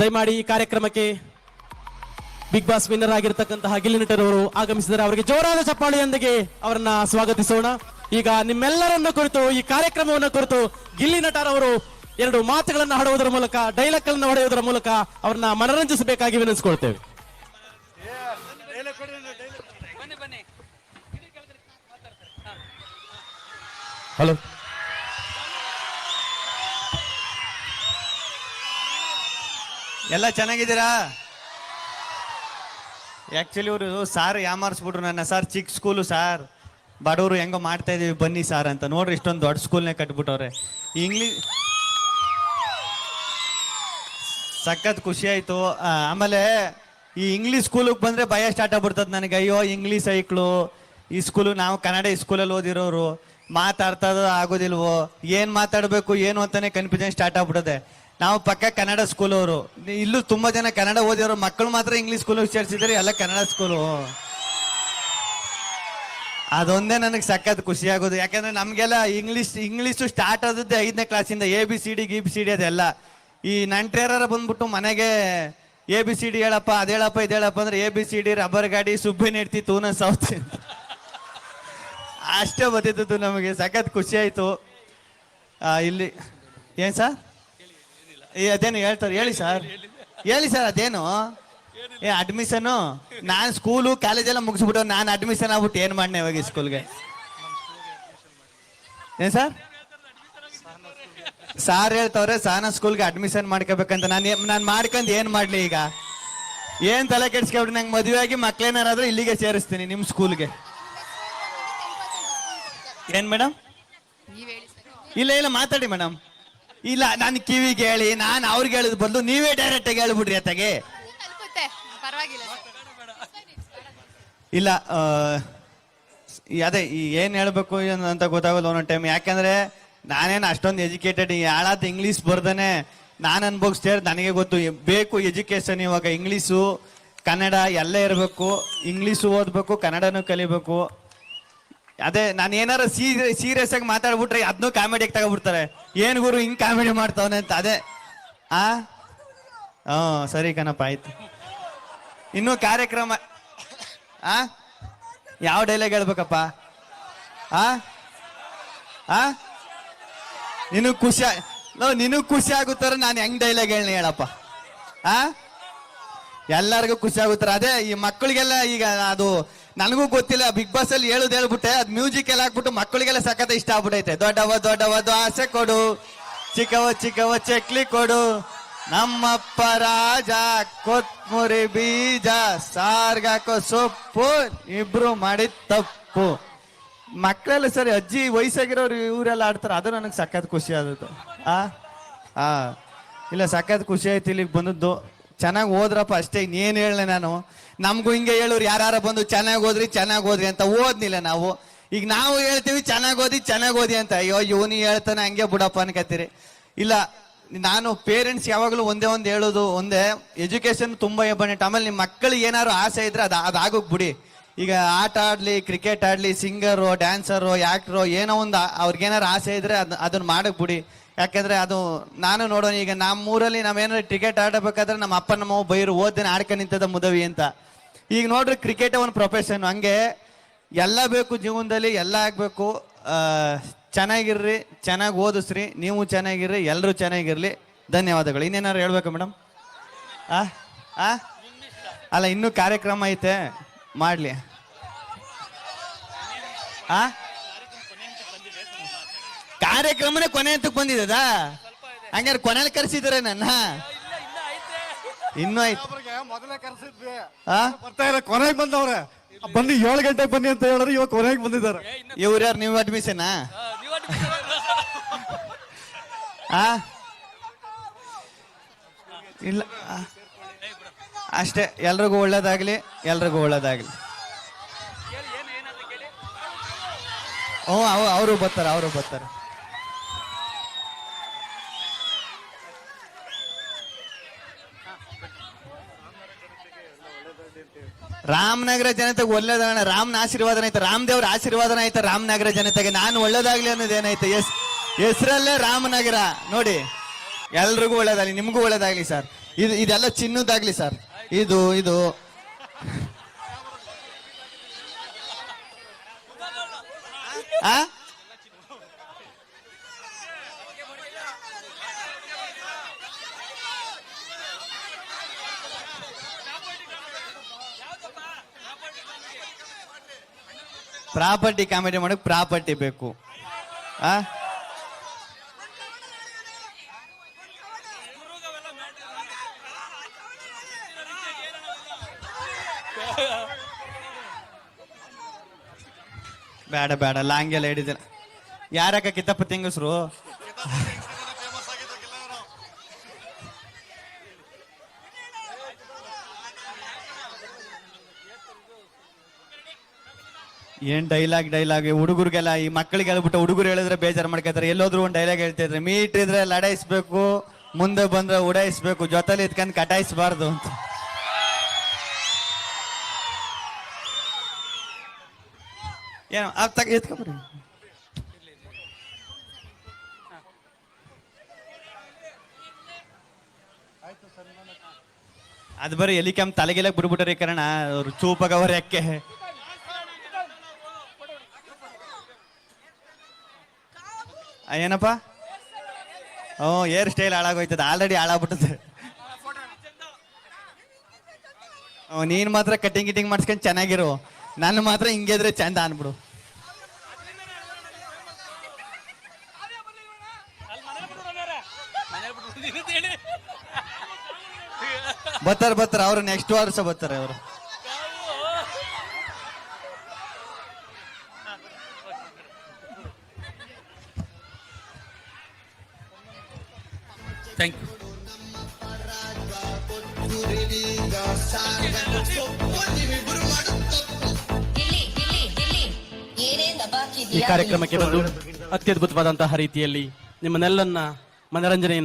ದಯಮಾಡಿ ಈ ಕಾರ್ಯಕ್ರಮಕ್ಕೆ ಬಿಗ್ ಬಾಸ್ ವಿನ್ನರ್ ಆಗಿರ್ತಕ್ಕಂತಹ ಗಿಲ್ಲಿ ನಟರವರು ಅವರು ಆಗಮಿಸಿದರೆ ಅವರಿಗೆ ಜೋರಾದ ಚಪ್ಪಾಳೆಯೊಂದಿಗೆ ಅವರನ್ನ ಸ್ವಾಗತಿಸೋಣ. ಈಗ ನಿಮ್ಮೆಲ್ಲರನ್ನ ಕುರಿತು ಈ ಕಾರ್ಯಕ್ರಮವನ್ನು ಕುರಿತು ಗಿಲ್ಲಿ ನಟರವರು ಅವರು ಎರಡು ಮಾತುಗಳನ್ನು ಹಾಡುವುದರ ಮೂಲಕ ಡೈಲಾಗ್ಗಳನ್ನು ಹೊಡೆಯುವುದರ ಮೂಲಕ ಅವರನ್ನ ಮನರಂಜಿಸಬೇಕಾಗಿ ವಿನಿಸ್ಕೊಳ್ತೇವೆ ಹಲೋ ಎಲ್ಲ ಚೆನ್ನಾಗಿದ್ದೀರಾ? ಆ್ಯಕ್ಚುಲಿ ಇವರು ಸಾರ್ ಯಾಮಾರಿಸ್ಬಿಟ್ರು ನನ್ನ ಸರ್ ಚಿಕ್ಕ ಸ್ಕೂಲು ಸಾರ್. ಬಡವರು ಹೆಂಗೋ ಮಾಡ್ತಾ ಇದೀವಿ, ಬನ್ನಿ ಸಾರ್ ಅಂತ. ನೋಡ್ರಿ ಇಷ್ಟೊಂದು ದೊಡ್ಡ ಸ್ಕೂಲ್ನೇ ಕಟ್ಬಿಟ್ಟವ್ರೆ. ಇಂಗ್ಲೀಷ್ ಸಖತ್ ಖುಷಿ ಆಯ್ತು. ಆಮೇಲೆ ಈ ಇಂಗ್ಲೀಷ್ ಸ್ಕೂಲಿಗೆ ಬಂದ್ರೆ ಭಯ ಸ್ಟಾರ್ಟ್ ಆಗ್ಬಿಡ್ತದೆ ನನಗೆ. ಅಯ್ಯೋ ಇಂಗ್ಲೀಷ್ ಐಕ್ಳು ಈ ಸ್ಕೂಲು ನಾವು ಕನ್ನಡ ಈ ಸ್ಕೂಲಲ್ಲಿ ಓದಿರೋರು. ಮಾತಾಡ್ತಾ ಆಗೋದಿಲ್ವೋ? ಏನು ಮಾತಾಡಬೇಕು, ಏನು ಅಂತಾನೆ ಕನ್ಫ್ಯೂಷನ್ ಸ್ಟಾರ್ಟ್ ಆಗ್ಬಿಡುತ್ತೆ ನಾವು ಪಕ್ಕ ಕನ್ನಡ ಸ್ಕೂಲ್ ಅವರು. ಇಲ್ಲೂ ತುಂಬಾ ಜನ ಕನ್ನಡ ಓದಿರೋ ಮಕ್ಕಳು ಮಾತ್ರ ಇಂಗ್ಲೀಷ್ ಸ್ಕೂಲ್ ಸೇರಿಸಿದ್ರೆ ಎಲ್ಲ ಕನ್ನಡ ಸ್ಕೂಲು ಅದೊಂದೇ ನನಗೆ ಸಖತ್ ಖುಷಿ ಆಗೋದು. ಯಾಕಂದ್ರೆ ನಮಗೆಲ್ಲ ಇಂಗ್ಲಿಷ್ ಇಂಗ್ಲೀಷು ಸ್ಟಾರ್ಟ್ ಆದದ್ದು ಐದನೇ ಕ್ಲಾಸಿಂದ ಎ ಬಿ ಸಿ ಡಿ ಗಿ ಬಿ ಸಿ ಡಿ ಅದೆಲ್ಲ. ಈ ನಂಟ್ರೇರ ಬಂದ್ಬಿಟ್ಟು ಮನೆಗೆ ಎ ಬಿ ಸಿ ಡಿ ಹೇಳಪ್ಪ ಅದೇಳಪ್ಪ ಹೇಳಪ್ಪ ಹೇಳಪ್ಪ ಅಂದ್ರೆ A B C D rubber ಗಾಡಿ, ಸುಬ್ಬಿ ನೆಡ್ತಿ, ತೂನ ಸೌತ್ ಅಷ್ಟೇ ಬರ್ತಿತ್ತು ನಮಗೆ. ಸಖತ್ ಖುಷಿ ಆಯಿತು. ಇಲ್ಲಿ, ಏನು ಸರ್? ಏ ಅದೇನು ಹೇಳ್ತಾರೆ? ಹೇಳಿ ಸರ್ ಹೇಳಿ ಸರ್ ಅದೇನು? ಏ ಅಡ್ಮಿಷನು ನಾನು ಸ್ಕೂಲು ಕಾಲೇಜೆಲ್ಲ ಮುಗಿಸ್ಬಿಟ್ಟು ನಾನು ಅಡ್ಮಿಷನ್ ಆಗ್ಬಿಟ್ಟು ಏನು ಮಾಡ್ನೆ ಇವಾಗ ಸ್ಕೂಲ್ಗೆ ಏನು ಸರ್ ಸಾರ್ ಹೇಳ್ತವ್ರೆ ಸಾನ ಸ್ಕೂಲ್ಗೆ ಅಡ್ಮಿಷನ್ ಮಾಡ್ಕೋಬೇಕಂತ. ನಾನು ನಾನು ಮಾಡ್ಕೊಂಡು ಏನು ಮಾಡಲಿ ಈಗ? ಏನು ತಲೆ ಕೆಡ್ಸ್ಕೊಬಿಟ್ಟು ನಂಗೆ ಮದುವೆ ಆಗಿ ಮಕ್ಳೇನಾರಾದ್ರೂ ಇಲ್ಲಿಗೆ ಸೇರಿಸ್ತೀನಿ ನಿಮ್ಮ ಸ್ಕೂಲ್ಗೆ ಏನು ಮೇಡಮ್ ಇಲ್ಲ ಇಲ್ಲ ಮಾತಾಡಿ ಮೇಡಮ್ ಇಲ್ಲ ನಾನು ಕಿವಿಗೆ ಹೇಳಿ ನಾನು ಅವ್ರಿಗೆ ಹೇಳಿದ ಬದಲು ನೀವೇ ಡೈರೆಕ್ಟ್ ಆಗಿ ಹೇಳ್ಬಿಡ್ರಿ ಅತ್ತಗೆ. ಪರವಾಗಿಲ್ಲ. ಇಲ್ಲ ಆ, ಈ ಅದೇ ಈ ಏನ್ ಹೇಳ್ಬೇಕು ಏನು ಅಂತ ಗೊತ್ತಾಗಲ್ಲ ಒಂದೊಂದು ಟೈಮ್ ಯಾಕಂದ್ರೆ ನಾನೇನು ಅಷ್ಟೊಂದು ಎಜುಕೇಟೆಡ್ ಯಾಳಾದ ಇಂಗ್ಲೀಷ್ ಬರ್ದೇನೆ ನಾನು ಅನ್ಭೋಗಿಸ್ತೇ ನನಗೆ ಗೊತ್ತು. ಎ- ಬೇಕು ಎಜುಕೇಶನ್ ಇವಾಗ ಇಂಗ್ಲೀಷು ಕನ್ನಡ ಎಲ್ಲ ಇರಬೇಕು ಇಂಗ್ಲೀಷು ಓದಬೇಕು ಕನ್ನಡನೂ ಕಲಿಬೇಕು. ಅದೇ, ನಾನು ಏನಾರ ಸೀರಿಯಸ್ ಆಗಿ ಮಾತಾಡ್ಬಿಟ್ರೆ ಅದನ್ನೂ ಕಾಮಿಡಿಯಾಗಿ ತಗೋಬಿಡ್ತಾರೆ ಏನ್ ಗುರು ಹಿಂಗ್ ಕಾಮಿಡಿ ಮಾಡ್ತಾವನೆ ಅಂತ, ಅದೇ. ಆ? ಹ್ಮ್, ಸರಿ ಕಣಪ್ಪ, ಆಯ್ತು. ಇನ್ನು ಕಾರ್ಯಕ್ರಮ, ಆ? ಯಾವ ಡೈಲಾಗ್ ಹೇಳ್ಬೇಕಪ್ಪ? ಆ? ಆ? ನಿನಗ್ ಖುಷಿ ನಿನಗ್ ಖುಷಿ ಆಗುತ್ತಾರ ನಾನು ಹೆಂಗ್ ಡೈಲಾಗ್ ಹೇಳಿ ಹೇಳಪ್ಪ. ಆ? ಎಲ್ಲರಿಗೂ ಖುಷಿ ಆಗುತ್ತಾರ ಅದೇ ಈ ಮಕ್ಕಳಿಗೆಲ್ಲ ಈಗ ಅದು ನನಗೂ ಗೊತ್ತಿಲ್ಲ ಬಿಗ್ ಬಾಸ್ ಅಲ್ಲಿ ಹೇಳುದು ಹೇಳ್ಬಿಟ್ಟೆ, ಅದ್ ಮ್ಯೂಸಿಕ್ ಎಲ್ಲ ಹಾಕ್ಬಿಟ್ಟು ಮಕ್ಕಳಿಗೆಲ್ಲ ಸಖತ್ ಇಷ್ಟ ಆಗ್ಬಿಟ್ಟೈತೆ ದೊಡ್ಡವ ದೊಡ್ಡವ ಆಸೆ ಕೊಡು. ಚಿಕ್ಕವ ಚಿಕ್ಕವ ಚಕ್ಲಿ ಕೊಡು. ನಮ್ಮಪ್ಪ ರಾಜ, ಕೊತ್ಮುರಿ ಬೀಜ ಸಾರ್ಗಾಕೋ ಸೊಪ್ಪು, ಇಬ್ರು ಮಾಡಿ ತಪ್ಪು. ಮಕ್ಕಳೆಲ್ಲ ಸರಿ, ಅಜ್ಜಿ ವಯಸ್ಸಾಗಿರೋರು ಇವರೆಲ್ಲ ಆಡ್ತಾರೆ, ಅದು ನನಗೆ ಸಖತ್ ಖುಷಿ ಆದದ್ದು. ಆ? ಆ. ಇಲ್ಲ, ಸಖತ್ ಖುಷಿ ಆಯ್ತು ಇಲ್ಲಿಗೆ ಬಂದದ್ದು. ಚೆನ್ನಾಗಿ ಓದ್ರಪ್ಪ ಅಷ್ಟೇ, ಇನ್ನೇನು ಹೇಳಲೆ ನಾನು. ನಮಗೂ ಹಿಂಗೆ ಹೇಳೋರು ಯಾರು ಬಂದು ಚೆನ್ನಾಗಿ ಓದ್ರಿ ಚೆನ್ನಾಗಿ ಓದ್ರಿ ಅಂತ ಓದ್ನಿಲ್ಲ ನಾವು. ಈಗ ನಾವು ಹೇಳ್ತೀವಿ, ಚೆನ್ನಾಗಿ ಓದಿ ಚೆನ್ನಾಗಿ ಓದಿ ಅಂತ. ಅಯ್ಯೋ, ಇವನು ಹೇಳ್ತಾನೆ, ಹಂಗೆ ಬಿಡಪ್ಪ ಅನ್ಕತ್ತೀರಿ. ಇಲ್ಲ, ನಾನು ಪೇರೆಂಟ್ಸ್ ಯಾವಾಗಲೂ ಒಂದೇ ಒಂದು ಹೇಳೋದು, ಒಂದೇ ಎಜುಕೇಶನ್ ತುಂಬ ಇಂಪಾರ್ಟೆಂಟ್ ಆಮೇಲೆ ನಿಮ್ಮ ಮಕ್ಕಳಿಗೆ ಏನಾದ್ರು ಆಸೆ ಇದ್ರೆ ಅದು ಅದಾಗೋಗ್ ಬಿಡಿ. ಈಗ ಆಟ ಆಡ್ಲಿ ಕ್ರಿಕೆಟ್ ಆಡ್ಲಿ ಸಿಂಗರು ಡ್ಯಾನ್ಸರು ಆ್ಯಕ್ಟ್ರು ಏನೋ ಒಂದು ಅವ್ರಿಗೇನಾರು ಆಸೆ ಇದ್ರೆ ಅದು, ಅದನ್ನ ಮಾಡಕ್ ಬಿಡಿ. ಯಾಕಂದ್ರೆ ಅದು ನಾನು ನೋಡೋಣ, ಈಗ ನಮ್ಮೂರಲ್ಲಿ ನಾವೇನಾದ್ರು ಕ್ರಿಕೆಟ್ ಆಡಬೇಕಾದ್ರೆ ನಮ್ಮ ಅಪ್ಪ, ನಮ್ಮ ಬೈರು ಓದಿನ ಆಡ್ಕೊಂಡು ನಿಂತದ ಮುದವಿ ಅಂತ. ಈಗ ನೋಡ್ರಿ ಕ್ರಿಕೆಟ್ ಒಂದು ಪ್ರೊಫೆಷನ್ ಹಂಗೆ ಎಲ್ಲ ಬೇಕು ಜೀವನದಲ್ಲಿ, ಎಲ್ಲ ಆಗಬೇಕು. ಚೆನ್ನಾಗಿರ್ರಿ, ಚೆನ್ನಾಗಿ ಓದಿಸ್ರಿ, ನೀವು ಚೆನ್ನಾಗಿರ್ರಿ ಎಲ್ಲರೂ ಚೆನ್ನಾಗಿರ್ಲಿ. ಧನ್ಯವಾದಗಳು. ಇನ್ನೇನಾದ್ರು ಹೇಳ್ಬೇಕು ಮೇಡಮ್? ಅಲ್ಲ, ಇನ್ನೂ ಕಾರ್ಯಕ್ರಮ ಐತೆ. ಮಾಡ್ಲಿ. ಆ? ಕಾರ್ಯಕ್ರಮನೇ ಕೊನೆ ಅಂತ ಬಂದಿದ್ದ? ಹಂಗಾರೆ ಕೊನೆಯಲ್ಲಿ ಕರೆಸಿದ್ರೆ ನನ್ನ? ಇನ್ನೂ ಆಯ್ತು. ಮೊದಲೇ ಕರ್ಸಿದ್ವಿ. ಆ? ಬರ್ತಾ ಇಲ್ಲ ಕೊನೆಗೆ ಬಂದವ್ರೆ. ಬನ್ನಿ ಏಳು ಗಂಟೆಗೆ ಬನ್ನಿ ಅಂತ ಹೇಳಿದ್ರೆ ಇವಾಗ ಕೊನೆಗೆ ಬಂದಿದ್ದಾರೆ. ಇವ್ರು ಯಾರು ನೀವು ಅಡ್ಮಿಷನ್? ಆ? ಇಲ್ಲ. ಅಷ್ಟೇ ಎಲ್ರಿಗೂ ಒಳ್ಳೇದಾಗ್ಲಿ ಎಲ್ರಿಗೂ ಒಳ್ಳೇದಾಗ್ಲಿ. ಹ್ಞೂ ಅವ್ ಅವರು ಬರ್ತಾರೆ ಅವರು ಬರ್ತಾರೆ. ರಾಮನಗರ ಜನತೆಗೆ ಒಳ್ಳೇದಾಗಣ. ರಾಮನ ಆಶೀರ್ವಾದನ ಐತೆ, ರಾಮದೇವ್ರ ಆಶೀರ್ವಾದನ ಐತೆ, ರಾಮನಗರ ಜನತೆಗೆ. ನಾನು ಒಳ್ಳೇದಾಗ್ಲಿ ಅನ್ನೋದು ಏನೈತೆ? ಎಸ್, ಹೆಸರಲ್ಲೇ ರಾಮನಗರ. ನೋಡಿ, ಎಲ್ರಿಗೂ ಒಳ್ಳೇದಾಗ್ಲಿ, ನಿಮಗೂ ಒಳ್ಳೇದಾಗ್ಲಿ ಸರ್. ಇದು, ಇದೆಲ್ಲ ಚಿನ್ನದಾಗ್ಲಿ ಸರ್. ಇದು ಇದು. ಆ? ಪ್ರಾಪರ್ಟಿ ಕಾಮಿಡಿ ಮಾಡಕ್ ಪ್ರಾಪರ್ಟಿ ಬೇಕು. ಆ? ಬೇಡ ಬೇಡ ಲಾಂಗೆಲ್ಲ ಹಿಡಿದಿಲ್ಲ. ಯಾರಕ್ಕ ಕಿತ್ತಪ್ಪ ತಿಂಗಸ್ರು? ಏನ್ ಡೈಲಾಗ್ ಡೈಲಾಗ್ ಹುಡುಗರಿಗೆಲ್ಲ, ಈ ಮಕ್ಕಳಿಗೆ ಹೇಳ್ಬಿಟ್ಟು ಹುಡುಗರು ಹೇಳಿದ್ರೆ ಬೇಜಾರು ಮಾಡ್ಕೊತಾರೆ. ಎಲ್ಲೋದ್ರು ಒಂದು ಡೈಲಾಗ್ ಹೇಳ್ತಿದ್ರೆ, ಮೀಟ್ ಇದ್ರೆ ಲಡಾಯಿಸ್ಬೇಕು, ಮುಂದೆ ಬಂದ್ರೆ ಉಡಾಯಿಸ್ಬೇಕು, ಜೊತೆಲಿ ಇದ್ಕಂಡ್ ಕಟಾಯಿಸ್ಬಾರ್ದು ಅಂತ. ಏನು ಆಗ್ತಾಗ ಅದು ಬರೀ ಎಲಿ ಕೆಮ್ಮ ತಲೆಗೆಲ್ಲ ಬಿಡ್ಬಿಟ್ರಿ ಕಾರಣ ಅವ್ರು ಚೂಪಾಗ ಅವ್ರ ಯಾಕೆ? ಏನಪ್ಪ? ಹ್ಞೂ ಏರ್ ಸ್ಟೈಲ್ ಹಾಳಾಗೋಯ್ತದೆ. ಆಲ್ರೆಡಿ ಹಾಳಾಗ್ಬಿಟ್ಟದೆ. ನೀನು ಮಾತ್ರ ಕಟಿಂಗ್ ಗಿಟಿಂಗ್ ಮಾಡ್ಸ್ಕೊಂಡು ಚೆನ್ನಾಗಿರು. ನನ್ನ ಮಾತ್ರ ಹಿಂಗಿದ್ರೆ ಚಂದ ಅನ್ಬಿಡು. ಬರ್ತಾರೆ ಬರ್ತಾರೆ ಅವ್ರು ನೆಕ್ಸ್ಟ್ ವರ್ಷ ಬರ್ತಾರೆ ಅವರು. ಥ್ಯಾಂಕ್ ಯು ಈ ಕಾರ್ಯಕ್ರಮಕ್ಕೆ ಬಂದು ಅತ್ಯದ್ಭುತವಾದಂತಹ ರೀತಿಯಲ್ಲಿ ನಿಮ್ಮನ್ನೆಲ್ಲನ್ನ ಮನರಂಜನೆಯನ್ನು